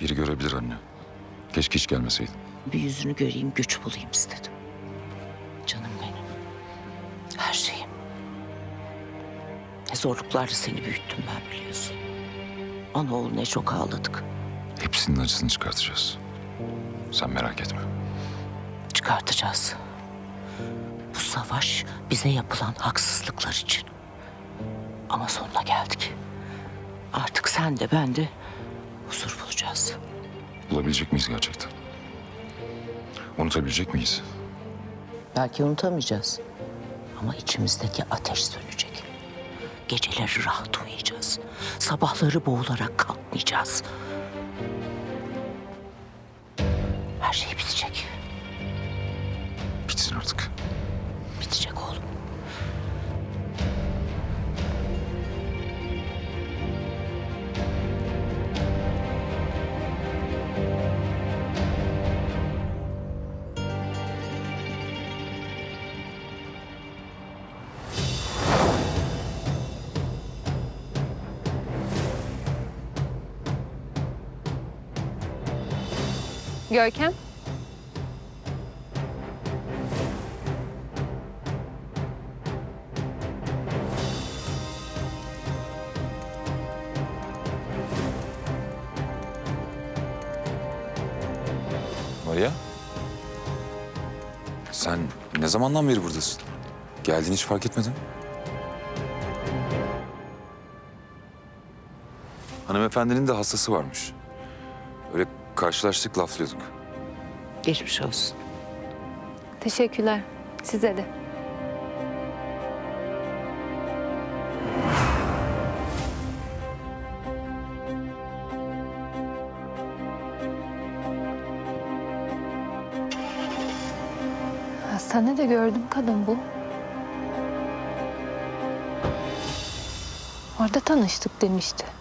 Biri görebilir anne. Keşke hiç gelmeseydin. Bir yüzünü göreyim, güç bulayım istedim. Canım benim. Her şeyim. Ne zorluklarla seni büyüttüm ben biliyorsun. Ana oğul ne çok ağladık. Hepsinin acısını çıkartacağız. Sen merak etme. Çıkartacağız. Bu savaş bize yapılan haksızlıklar için. Ama sonuna geldik. Artık sen de ben de huzur bulacağız. Bulabilecek miyiz gerçekten? Unutabilecek miyiz? Belki unutamayacağız. Ama içimizdeki ateş sönecek. Geceleri rahat uyuyacağız. Sabahları boğularak kalkmayacağız. Her şey bitecek. Görkem? Maria? Sen ne zamandan beri buradasın? Geldiğini hiç fark etmedim. Hanımefendinin de hastası varmış. Öyle karşılaştık laflıyorduk. Geçmiş olsun. Teşekkürler. Size de. Hastanede gördüm kadın bu. Orada tanıştık demişti.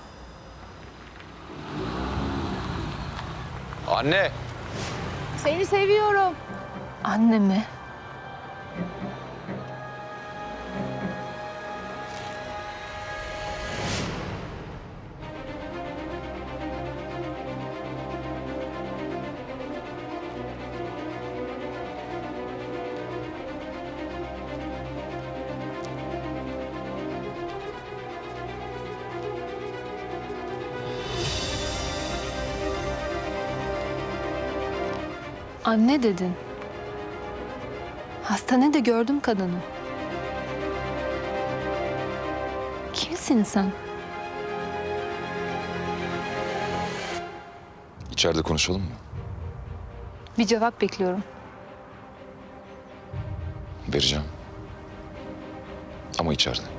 Anne! Seni seviyorum. Annemi. Anne dedin. Hastanede gördüm kadını. Kimsin sen? İçeride konuşalım mı? Bir cevap bekliyorum. Vereceğim. Ama içeride.